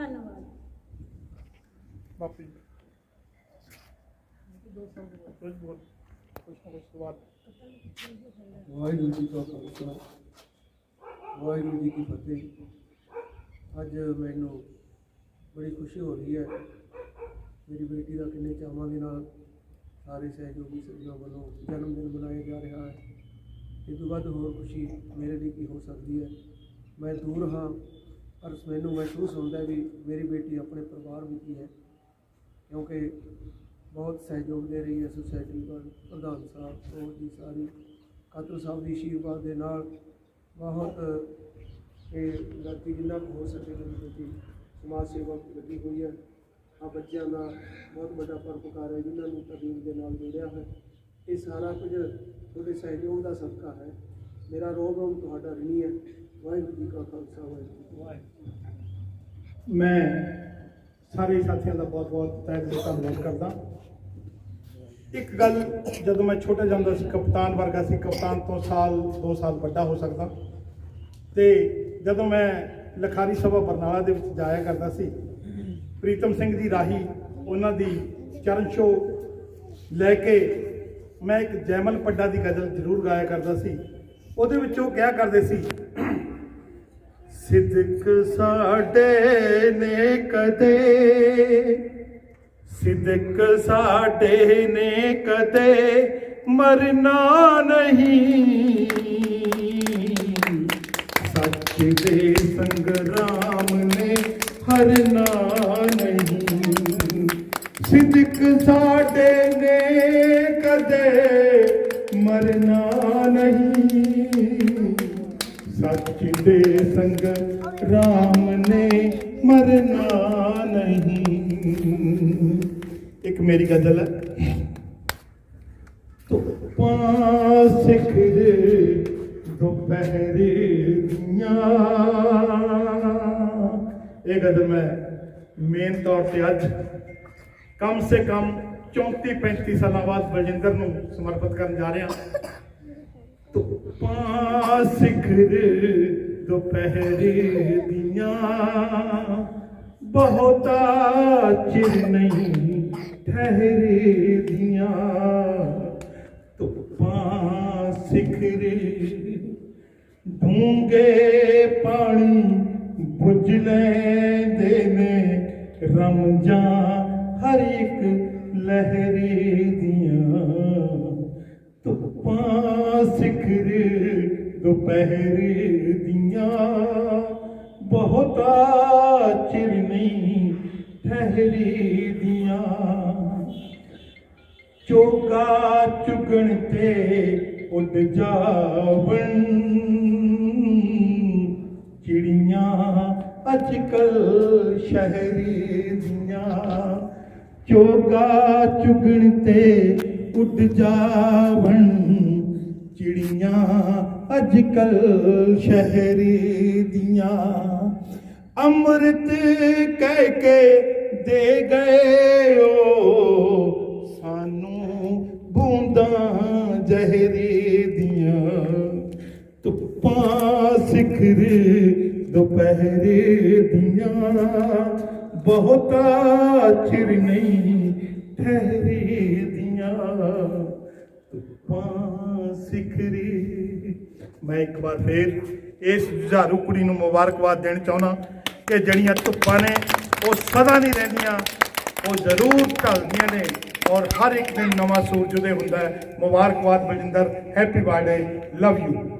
ਧੰਨਵਾਦ। ਬਾਪੀ। ਦੋ ਸਾਲ ਦੇ ਬਾਅਦ ਕੁਝ ਬੋਲ ਕੁਝ ਨਾ ਕੁਝ ਸਵਾਲ। ਵਾਹਿਗੁਰੂ ਜੀ ਕਾ ਖਾਲਸਾ ਵਾਹਿਗੁਰੂ ਜੀ ਕੀ ਫਤਿਹ। ਅੱਜ ਮੈਨੂੰ ਬੜੀ ਖੁਸ਼ੀ ਹੋ ਰਹੀ ਹੈ। ਮੇਰੀ ਬੇਟੀ ਦਾ ਕਿੰਨੇ ਚਾਵਾਂ ਦੇ ਨਾਲ ਸਾਰੇ ਸਹਿਯੋਗੀ ਸੱਜਣਾਂ ਵੱਲੋਂ ਜਨਮ ਦਿਨ ਮਨਾਇਆ ਜਾ ਰਿਹਾ ਹੈ। ਇਹ ਤੋਂ ਵੱਧ ਹੋਰ ਖੁਸ਼ੀ ਮੇਰੇ ਲਈ ਕੀ ਹੋ ਸਕਦੀ ਹੈ? ਮੈਂ ਦੂਰ ਹਾਂ। ਪਰ ਮੈਨੂੰ ਮਹਿਸੂਸ ਹੁੰਦਾ ਵੀ ਮੇਰੀ ਬੇਟੀ ਆਪਣੇ ਪਰਿਵਾਰ ਵਿੱਚ ਹੀ ਹੈ, ਕਿਉਂਕਿ ਬਹੁਤ ਸਹਿਯੋਗ ਦੇ ਰਹੀ ਹੈ ਸੁਸਾਇਟੀ ਵੱਲ। ਪ੍ਰਧਾਨ ਸਾਹਿਬ ਉਹ ਦੀ ਸਾਰੀ ਕਾਤਰ ਸਾਹਿਬ ਦੀ ਆਸ਼ੀਰਵਾਦ ਦੇ ਨਾਲ ਬਹੁਤ, ਇਹ ਲੜਕੀ ਜਿੰਨਾ ਕੁ ਹੋ ਸਕੇ ਮੇਰੀ ਬੇਟੀ ਸਮਾਜ ਸੇਵਾ ਲੱਗੀ ਹੋਈ ਹੈ। ਆ ਬੱਚਿਆਂ ਦਾ ਬਹੁਤ ਵੱਡਾ ਪਰਪਕਾਰ ਹੈ, ਜਿਨ੍ਹਾਂ ਨੂੰ ਤਬੀਬ ਦੇ ਨਾਲ ਜੋੜਿਆ ਹੈ। ਇਹ ਸਾਰਾ ਕੁਝ ਤੁਹਾਡੇ ਸਹਿਯੋਗ ਦਾ ਸਦਕਾ ਹੈ। ਮੇਰਾ ਰੋਬ ਰੋਮ ਤੁਹਾਡਾ ਰਣੀ ਹੈ। ਵਾਹਿਗੁਰੂ ਜੀ ਕਾ ਖਾਲਸਾ, ਵਾਹਿਗੁਰੂ ਜੀ ਮੈਂ ਸਾਰੇ ਸਾਥੀਆਂ ਦਾ ਬਹੁਤ ਬਹੁਤ ਤਹਿ ਦਿਲੋਂ ਧੰਨਵਾਦ ਕਰਦਾ। ਇੱਕ ਗੱਲ ਜਦੋਂ ਮੈਂ ਛੋਟਾ ਜਾਂਦਾ ਸੀ, ਕਪਤਾਨ ਵਰਗਾ ਸੀ, ਕਪਤਾਨ ਤੋਂ ਸਾਲ 2 ਸਾਲ ਵੱਡਾ ਹੋ ਸਕਦਾ। ਤੇ ਜਦੋਂ ਮੈਂ ਲਖਾਰੀ ਸਭਾ ਬਰਨਾਲਾ ਦੇ ਵਿੱਚ ਜਾਇਆ ਕਰਦਾ ਸੀ, ਪ੍ਰੀਤਮ ਸਿੰਘ ਜੀ ਰਾਹੀ ਉਹਨਾਂ ਦੀ ਚਰਨ ਛੋਹ ਲੈ ਕੇ ਮੈਂ ਇੱਕ ਜੈਮਲ ਪੱਡਾ ਦੀ ਗਜ਼ਲ ਜ਼ਰੂਰ ਗਾਇਆ ਕਰਦਾ ਸੀ। ਉਹਦੇ ਵਿੱਚ ਉਹ ਕਿਹਾ ਕਰਦੇ ਸੀ ਸਿਦਕ ਸਾਡੇ ਨੇ ਕਦੇ, ਸਿਦਕ ਸਾਡੇ ਨੇ ਕਦੇ ਮਰਨਾ ਨਹੀਂ। ਸੱਚ ਦੇ ਸੰਗਰਾਮ ਨੇ ਹਰਨਾ ਨਹੀਂ। ਸਿਦਕ ਸਾਡੇ ਨੇ ਕਦੇ ਮਰਨਾ ਸੱਚ ਸੰਗ ਰਾਮ ਨੇ ਮਰਨਾ ਨਹੀਂ। ਇੱਕ ਮੇਰੀ ਗਜ਼ਲ ਹੈ। ਧੁੱਪਾਂ ਸਿਖਰ ਦੁਪਹਿਰੇ ਦੀਆਂ। ਇਹ ਗਜ਼ਲ ਮੈਂ ਮੇਨ ਤੌਰ ਤੇ ਅੱਜ ਕਮ ਸੇ ਕਮ 34 35 ਸਾਲਾਂ ਬਾਅਦ ਬਲਜਿੰਦਰ ਨੂੰ ਸਮਰਪਿਤ ਕਰਨ ਜਾ ਰਿਹਾ। ਧੁੱਪਾਂ ਸਿਖਰ ਦੁਪਹਿਰੇ ਦੀਆਂ ਬਹੁਤਾ ਚਿਰ ਨਹੀਂ ਠਹਿਰੇ ਦੀਆਂ। ਧੁੱਪਾਂ ਸਿਖਰ ਡੂੰਗੇ ਪਾਣੀ ਬੁੱਝ ਲੈਂਦੇ ਨੇ। ਰਮਜਾਂ ਹਰ ਇੱਕ ਲਹਿਰੀ ਦੀ ਧੁੱਪਾਂ ਸਿਖਰ ਦੁਪਹਿਰੇ ਦੀਆਂ ਬਹੁਤਾ ਚਿਰ ਨਹੀਂ ਠਹਿਰੀ ਦੀਆਂ ਚੋਗਾ ਚੁਗਣ ਤੇ ਉੱਡ ਜਾਵਣ ਚਿੜੀਆਂ ਅੱਜ ਕੱਲ ਸ਼ਹਿਰੀ ਦੀਆਂ ਚੋਗਾ ਚੁਗਣ ਤੇ ਉੱਡ ਜਾਵਣ ਚਿੜੀਆਂ ਅੱਜ ਕੱਲ ਸ਼ਹਿਰੀ ਦੀਆਂ ਅੰਮ੍ਰਿਤ ਕਹਿ ਕੇ ਦੇ ਗਏ ਓ। ਸਾਨੂੰ ਬੂੰਦਾਂ ਜ਼ਹਿਰੀ ਦੀਆਂ ਧੁੱਪਾਂ ਸਿਖਰ ਦੁਪਹਿਰੇ ਦੀਆਂ ਬਹੁਤਾ ਚਿਰ ਨਹੀਂ ਠਹਿਰੀ ਦੀਆਂ। ਧੁੱਪਾਂ ਸਿਖਰੀ। ਮੈਂ ਇੱਕ ਵਾਰ ਫੇਰ ਇਸ ਜੁਝਾਰੂ ਕੁੜੀ ਨੂੰ ਮੁਬਾਰਕਬਾਦ ਦੇਣਾ ਚਾਹੁੰਦਾ ਕਿ ਜਿਹੜੀਆਂ ਧੁੱਪਾਂ ਨੇ ਉਹ ਸਦਾ ਨਹੀਂ ਰਹਿੰਦੀਆਂ, ਉਹ ਜ਼ਰੂਰ ਢਲਦੀਆਂ ਨੇ ਔਰ ਹਰ ਇੱਕ ਦਿਨ ਨਵਾਂ ਸੂਰਜ ਉਦੇ ਹੁੰਦਾ ਹੈ। ਮੁਬਾਰਕਬਾਦ Baljinder happy birthday love you